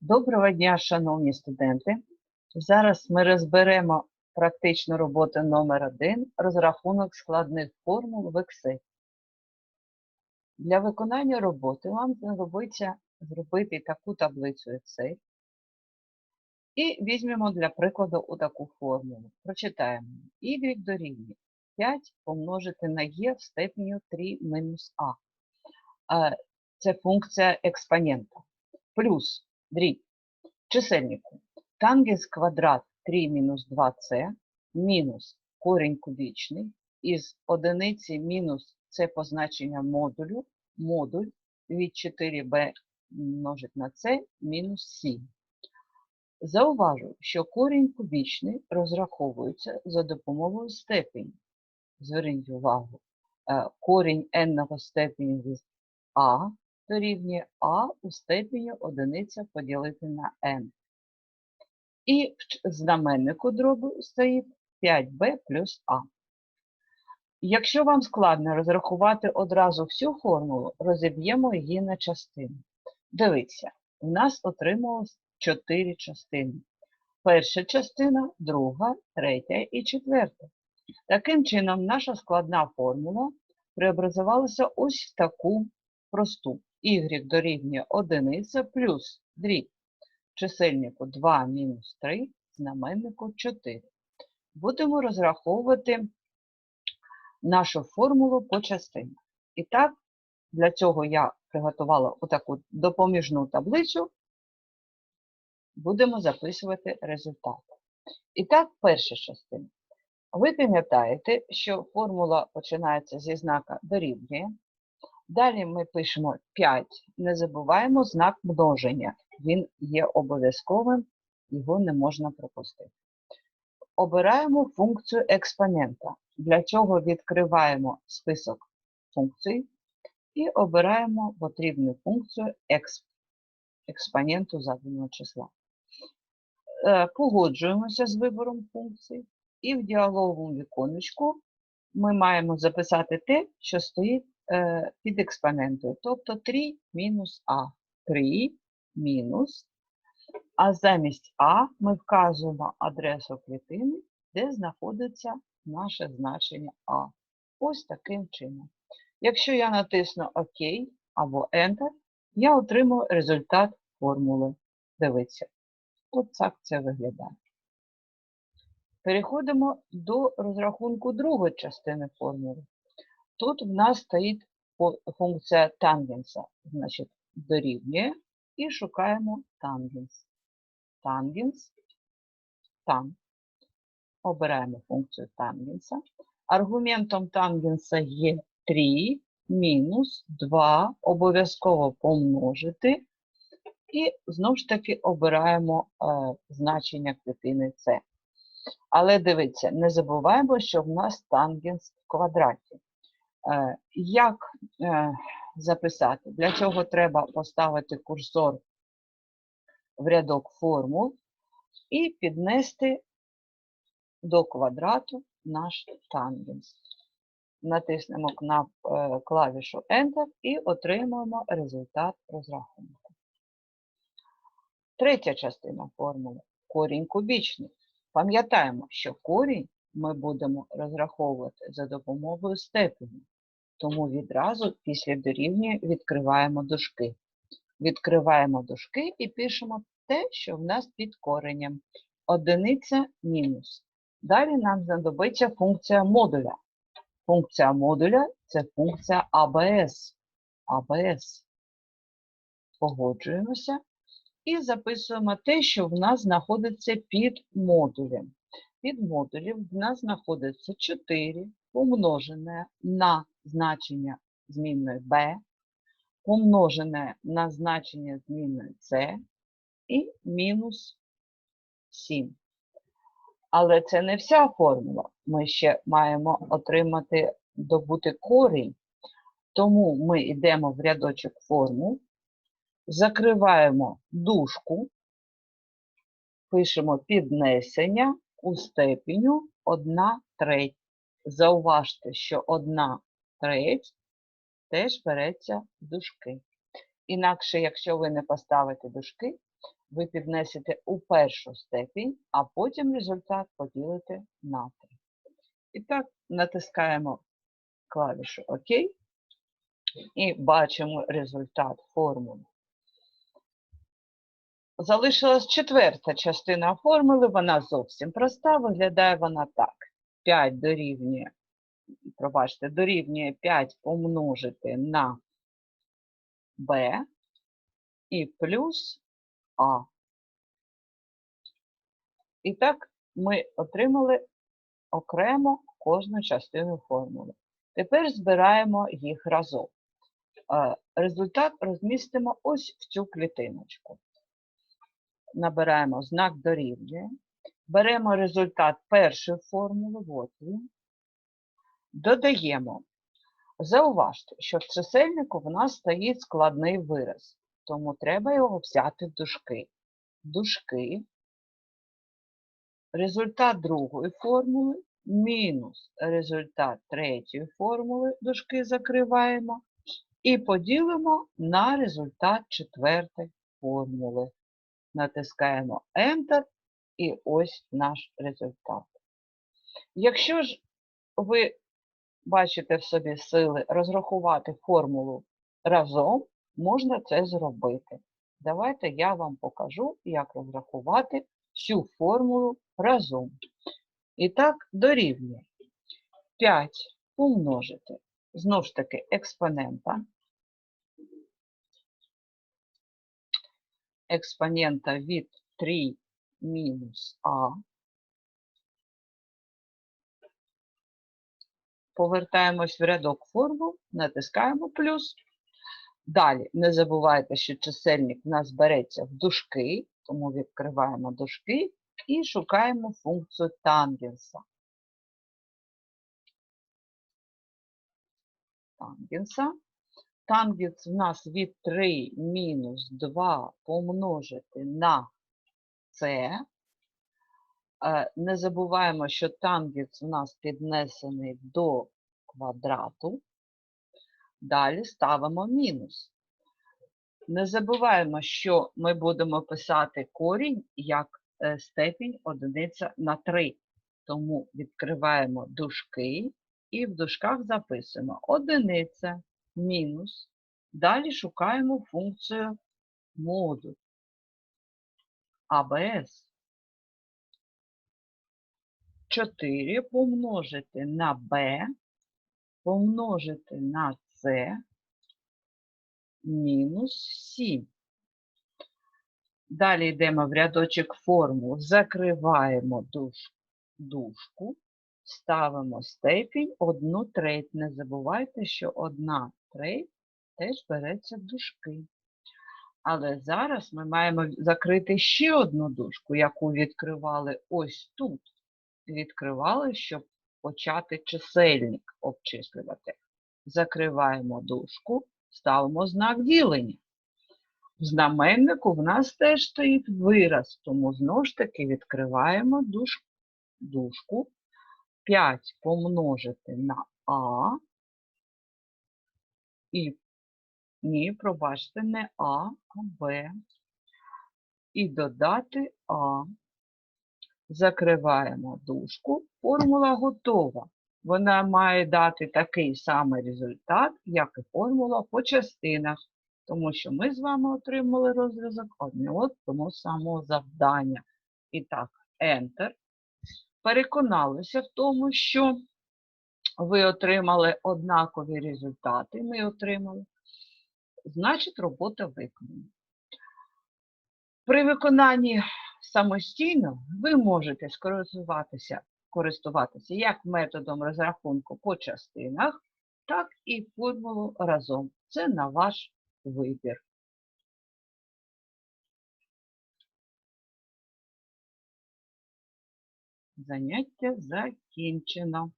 Доброго дня, шановні студенти. Зараз ми розберемо практичну роботу номер 1 розрахунок складних формул в Excel. Для виконання роботи вам знадобиться зробити таку таблицю Excel. І візьмемо для прикладу таку формулу. Прочитаємо. Y дорівнює 5 помножити на e в степені 3 мінус. А, Це функція експонента. Плюс дріб чисельнику. Тангенс квадрат 3 мінус 2c мінус корінь кубічний із одиниці мінус це позначення модулю, модуль від 4b множить на c мінус 7. Зауважу, що корінь кубічний розраховується за допомогою степені. Зверніть увагу, е, корінь n степені від а дорівнює а у степені одиниця поділити на n. І в знаменнику дробу стоїть 5b плюс а. Якщо вам складно розрахувати одразу всю формулу, розіб'ємо її на частини. Дивіться, у нас отрималось 4 частини. Перша частина, друга, третя і четверта. Таким чином, наша складна формула преобразувалася ось в таку просту. Y дорівнює 1 плюс дріб чисельнику 2 мінус 3, знаменнику 4. Будемо розраховувати нашу формулу по частинах. І так, для цього я приготувала отаку допоміжну таблицю. Будемо записувати результат. І так, перша частина. Ви пам'ятаєте, що формула починається зі знака дорівнює. Далі ми пишемо 5. Не забуваємо знак множення. Він є обов'язковим, його не можна пропустити. Обираємо функцію експонента. Для цього відкриваємо список функцій і обираємо потрібну функцію екс... експоненту заданого числа. Е, Погоджуємося з вибором функцій, і в діалоговому віконечку ми маємо записати те, що стоїть під експонентою, тобто 3 мінус А. 3 мінус. А замість А ми вказуємо адресу клітини, де знаходиться наше значення А. Ось таким чином. Якщо я натисну ОК або Enter, я отримую результат формули. Дивіться. От так це виглядає. Переходимо до розрахунку другої частини формули. Тут в нас стоїть функція тангенса, значить, дорівнює, і шукаємо тангенс. Тангенс, там. Обираємо функцію тангенса. Аргументом тангенса є 3 мінус 2, обов'язково помножити. І знову ж таки обираємо е, значення клітини С. Але дивіться, не забуваємо, що в нас тангенс в квадраті. Е, як е, записати? Для цього треба поставити курсор в рядок формул і піднести до квадрату наш тангенс. Натиснемо клавішу Enter і отримуємо результат розрахунку. Третя частина формули корінь кубічний. Пам'ятаємо, що корінь ми будемо розраховувати за допомогою степені, тому відразу після дорівнює відкриваємо дужки. Відкриваємо дужки і пишемо те, що в нас під коренем. Одиниця мінус. Далі нам знадобиться функція модуля. Функція модуля це функція АБС. АБС. Погоджуємося і записуємо те, що в нас знаходиться під модулем. Під модулем в нас знаходиться 4 помножене на значення змінної b, помножене на значення змінної c і мінус 7. Але це не вся формула. Ми ще маємо отримати, добути корінь. Тому ми йдемо в рядочок формул, закриваємо дужку, пишемо піднесення у степеню 1 треть. Зауважте, що 1 треть теж береться дужки. Інакше, якщо ви не поставите дужки, ви піднесете у першу степінь, а потім результат поділите на 3. І так натискаємо клавішу ОК і бачимо результат формули. Залишилась четверта частина формули, вона зовсім проста, виглядає вона так. 5 дорівнює, пробачте, дорівнює 5 помножити на b і плюс а. І так ми отримали окремо кожну частину формули. Тепер збираємо їх разом. Е, Результат розмістимо ось в цю клітиночку. Набираємо знак дорівнює. Беремо результат першої формули, от він. Додаємо. Зауважте, що в чисельнику в нас стоїть складний вираз, тому треба його взяти в дужки. Дужки. Результат другої формули мінус результат третьої формули, дужки закриваємо, і поділимо на результат четвертої формули. Натискаємо Enter і ось наш результат. Якщо ж ви бачите в собі сили розрахувати формулу разом, можна це зробити. Давайте я вам покажу, як розрахувати всю формулу разом. І так, дорівнює 5 помножити, знову ж таки, експонента. Експонента від 3 мінус А. Повертаємось в рядок формул, натискаємо плюс. Далі не забувайте, що чисельник в нас береться в дужки, тому відкриваємо дужки і шукаємо функцію тангенса. Тангенса. Тангенс в нас від 3 мінус 2 помножити на С. Не забуваємо, що тангенс у нас піднесений до квадрату. Далі ставимо мінус. Не забуваємо, що ми будемо писати корінь як е, степінь одиниця на 3. Тому відкриваємо дужки і в дужках записуємо одиниця мінус. Далі шукаємо функцію модуль АБС. 4 помножити на b, помножити на c мінус 7. Далі йдемо в рядочок формул, закриваємо душ, дужку, ставимо степінь 1 треть. Не забувайте, що 1 треть теж береться в дужки. Але зараз ми маємо закрити ще одну дужку, яку відкривали ось тут. Відкривали, щоб почати чисельник обчислювати. Закриваємо дужку, ставимо знак ділення. В знаменнику в нас теж стоїть вираз, тому знову ж таки відкриваємо душ, дужку. 5 помножити на А. І, ні, пробачте, не А, а Б. І додати А. Закриваємо дужку. Формула готова. Вона має дати такий самий результат, як і формула по частинах, тому що ми з вами отримали розв'язок одного тому самого завдання. І так, Enter. Переконалися в тому, що ви отримали однакові результати. Ми отримали. Значить, робота виконана. При виконанні самостійно ви можете скористуватися користуватися як методом розрахунку по частинах, так і формулу разом. Це на ваш вибір. Заняття закінчено.